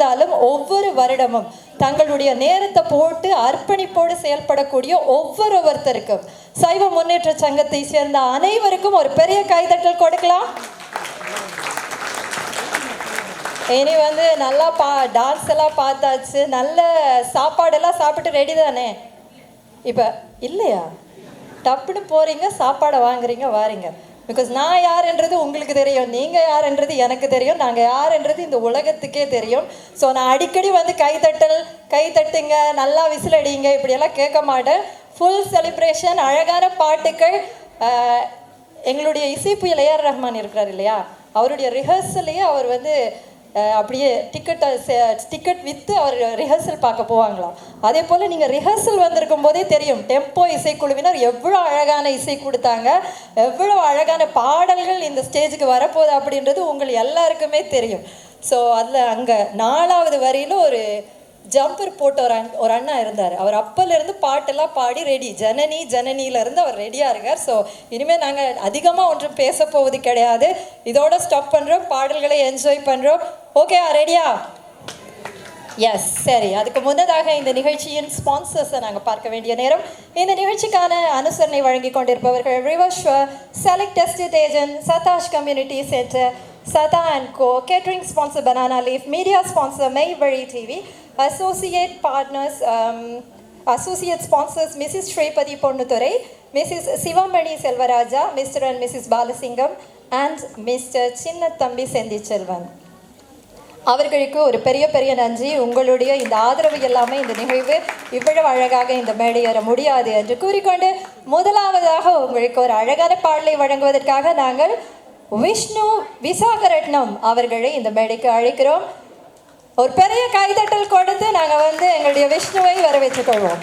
இருந்தாலும் ஒவ்வொரு வருடமும் தங்களுடைய நேரத்தை போட்டு அர்ப்பணிப்போடு செயல்படக்கூடிய ஒவ்வொருவருத்தருக்கும் சைவ முன்னேற்ற சங்கத்தை சேர்ந்த அனைவருக்கும் ஒரு பெரிய கைதட்டல் கொடுக்கலாம். இனி வந்து நல்லா பா டான்ஸ் எல்லாம் பார்த்தாச்சு. நல்ல சாப்பாடெல்லாம் சாப்பிட்டு ரெடி தானே? இப்போ இல்லையா? டப்புன்னு போறீங்க சாப்பாடை வாங்குறீங்க வாரீங்க. பிகாஸ் நான் யாருன்றது உங்களுக்கு தெரியும் நீங்கள் யாருன்றது எனக்கு தெரியும் நாங்கள் யாருன்றது இந்த உலகத்துக்கே தெரியும். ஸோ நான் அடிக்கடி வந்து கைத்தட்டல் கை தட்டுங்க நல்லா விசில் அடிங்க இப்படியெல்லாம் கேட்க மாட்டேன். ஃபுல் செலிப்ரேஷன் அழகான பாட்டுக்கள். எங்களுடைய இசைப்பு ஏஆர் ரஹ்மான் இருக்கிறார் இல்லையா? அவருடைய ரிஹர்சல்லையே அவர் வந்து அப்படியே டிக்கெட்டை டிக்கெட் விற்று அவர் ரிஹர்சல் பார்க்க போவாங்களாம் அதே போல் நீங்கள் ரிஹர்சல் வந்திருக்கும் போதே தெரியும். டெம்போ இசைக்குழுவினர் எவ்வளோ அழகான இசை கொடுத்தாங்க எவ்வளோ அழகான பாடல்கள் இந்த ஸ்டேஜுக்கு வரப்போகுது அப்படின்றது உங்கள் எல்லாருக்குமே தெரியும். ஸோ அதில் அங்கே நாலாவது வரியில் ஒரு ஜம்பர் போட்ட ஒரு அண் ஒரு அண்ணா இருந்தார். அவர் அப்பலேருந்து பாட்டெல்லாம் பாடி ரெடி ஜனனி ஜனனியிலேருந்து அவர் ரெடியாக இருக்கார். ஸோ இனிமேல் நாங்கள் அதிகமாக ஒன்றும் பேச போவது கிடையாது. இதோட ஸ்டாப் பண்ணுறோம் பாடல்களை என்ஜாய் பண்ணுறோம் ஓகே ரெடியா எஸ் சரி. அதுக்கு முன்னதாக இந்த நிகழ்ச்சியின் ஸ்பான்சர்ஸை நாங்கள் பார்க்க வேண்டிய நேரம். இந்த நிகழ்ச்சிக்கான அனுசரணை வழங்கி கொண்டிருப்பவர்கள் rivers select test agent சதாஷ் community centre Satha and co catering sponsor banana leaf media sponsor மெய் வழி TV associate partners associate sponsors Mrs Sripathi Ponnuthurai Mrs Sivamani Selvaraja Mr and Mrs Balasingam and Mr Chinnathambi Senthiselvan அவர்களுக்கு ஒரு பெரிய பெரிய நன்றி. உங்களுடைய இந்த ஆதரவு எல்லாமே இந்த நிகழ்வு இவ்வளவு அழகாக இந்த மேடையேற முடியாது என்று கூறிக்கொண்டு முதலாவதாக உங்களுக்கு ஒரு அழகான பாடலை வழங்குவதற்காக நாங்கள் விஷ்ணு விசாகரட்னம் அவர்களை இந்த மேடைக்கு அழைக்கிறோம். ஒரு பெரிய கைதட்டல் கொடுத்து நாங்கள் வந்து எங்களுடைய விஷ்ணுவை வரவேற்றுக் கொள்வோம்.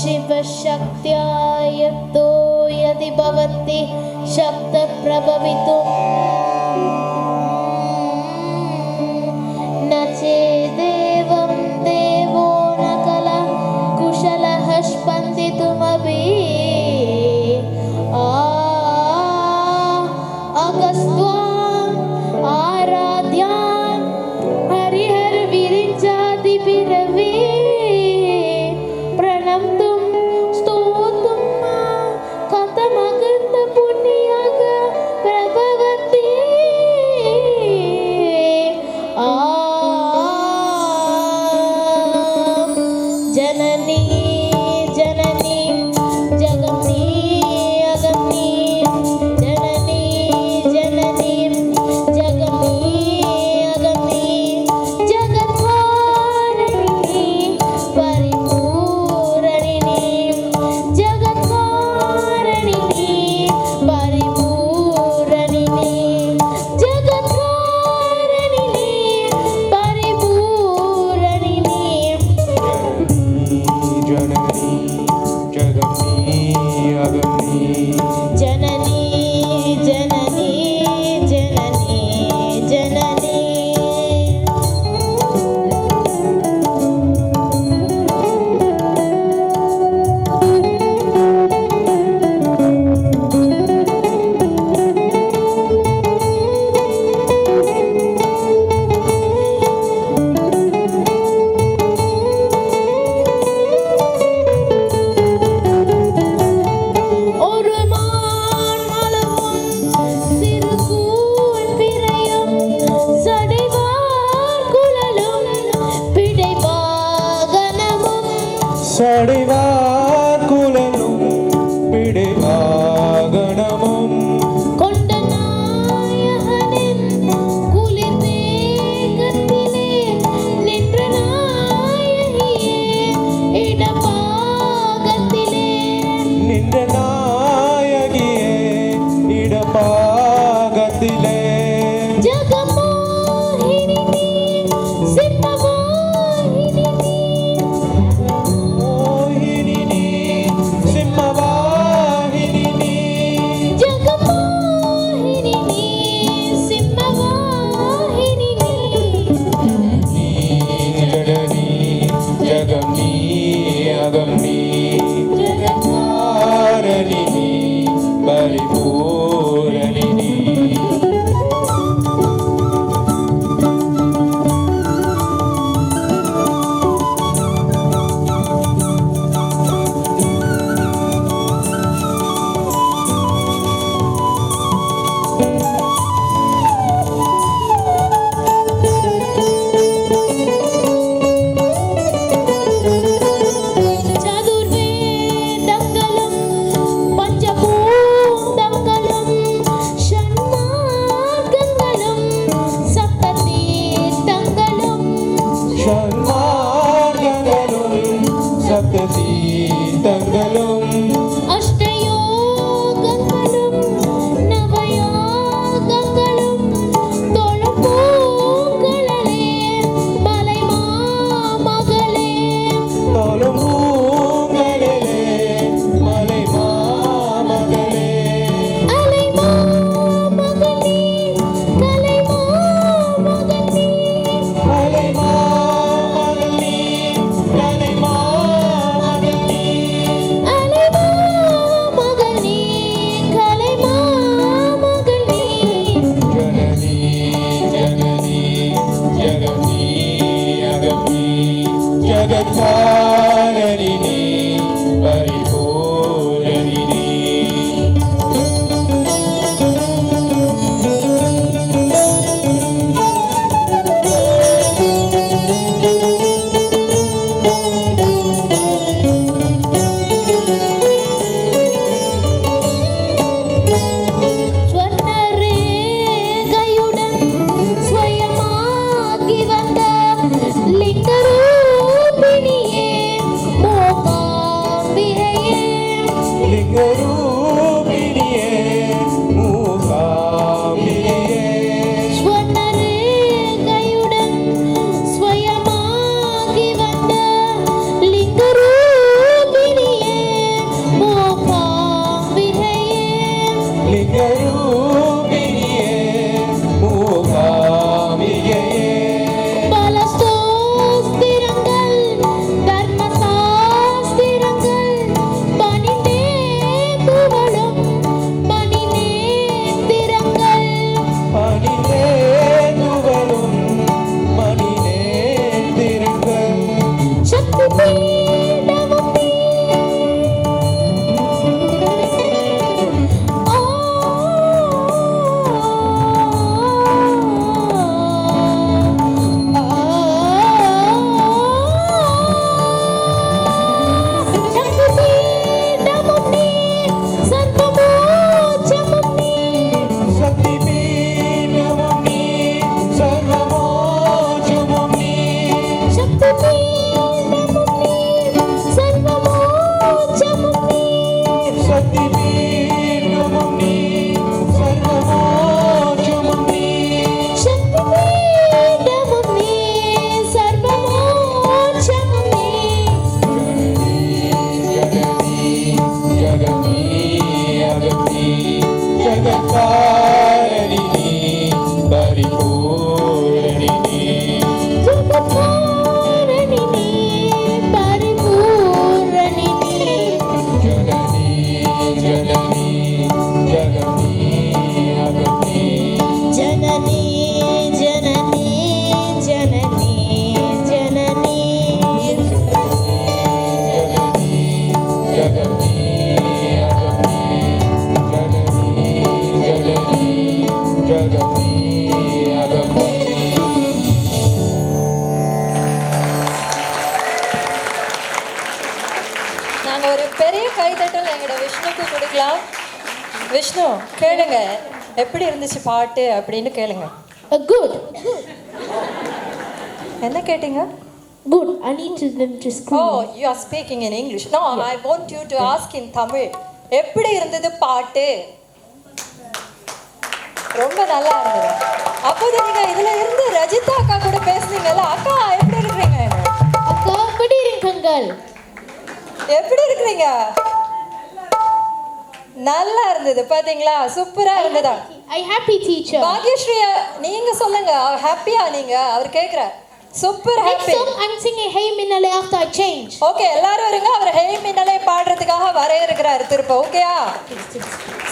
शिवशक्त्याय तो यदि भवति शब्दप्रभवितुम् न चेदेवं देवो न कला कुशलः स्पन्दितुमपि आ holy நாங்க ஒரு பெரிய கைதட்டல் எங்களோட விஷ்ணுக்கு கொடுக்கலாம். விஷ்ணு கேளுங்க. எப்படி இருந்துச்சு பாட்டு அப்படின்னு கேளுங்க. குட் என்ன கேட்டீங்க? Good I need to them to oh scream you are speaking in English no I want you to ask in Tamil எப்படி இருந்தது பாட்டு? ரொம்ப நல்லா இருந்தது. அப்போது நீங்க இதுல இருந்து ரஜிதா அக்கா கூட பேசுனீங்கல்ல. அக்கா எப்படி இருக்கிறீங்க? அக்கா எப்படி இருக்கங்கள் எப்படி இருக்கிறீங்க? நல்லா இருந்தது பாத்தீங்களா? சூப்பரா இருந்ததா? ஐ ஹாப்பி டீச்சர் பாக்யஸ்ரீ நீங்க சொல்லுங்க ஹாப்பியா நீங்க? அவர் கேக்குறார் super happy I'm singing Hey Minale after I change. Okay எல்லாரும் இருங்க அவர் ஹே மின்னலே பாடுறதுக்காக வர இருக்கிறார் திரும்ப. ஓகேயா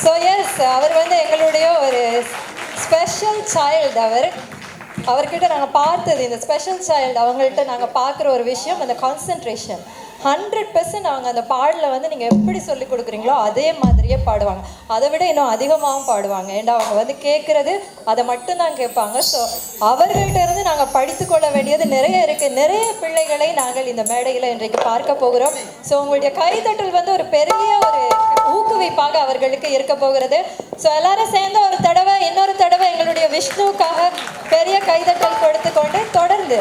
ஸோ எஸ் அவர் வந்து எங்களுடைய ஒரு ஸ்பெஷல் சைல்டு அவர். அவர்கிட்ட நாங்கள் பார்த்தது இந்த ஸ்பெஷல் சைல்டு அவங்கள்ட்ட நாங்கள் பார்க்குற ஒரு விஷயம் அந்த கான்சென்ட்ரேஷன் ஹண்ட்ரட் பர்சன்ட் அவங்க அந்த பாடலை வந்து நீங்கள் எப்படி சொல்லி கொடுக்குறீங்களோ அதே மாதிரியே பாடுவாங்க. அதை விட இன்னும் அதிகமாகவும் பாடுவாங்க. ஏன்னா அவங்க வந்து கேட்குறது அதை மட்டும்தான் கேட்பாங்க. ஸோ அவர்கள்ட்ட இருந்து நாங்கள் படித்துக்கொள்ள வேண்டியது நிறைய இருக்குது நிறைய பிள்ளைகளை நாங்கள் இந்த மேடையில் இன்றைக்கு பார்க்க போகிறோம். ஸோ உங்களுடைய கைதட்டல் வந்து ஒரு பெரிய ஒரு ஊக்குவிப்பாக அவர்களுக்கு இருக்க போகிறது. ஸோ எல்லாரும் சேர்ந்து ஒரு தடவை இன்னொரு தடவை எங்களுடைய விஷ்ணுவுக்காக பெரிய கைதட்டல் கொடுத்து கொண்டு தொடர்ந்து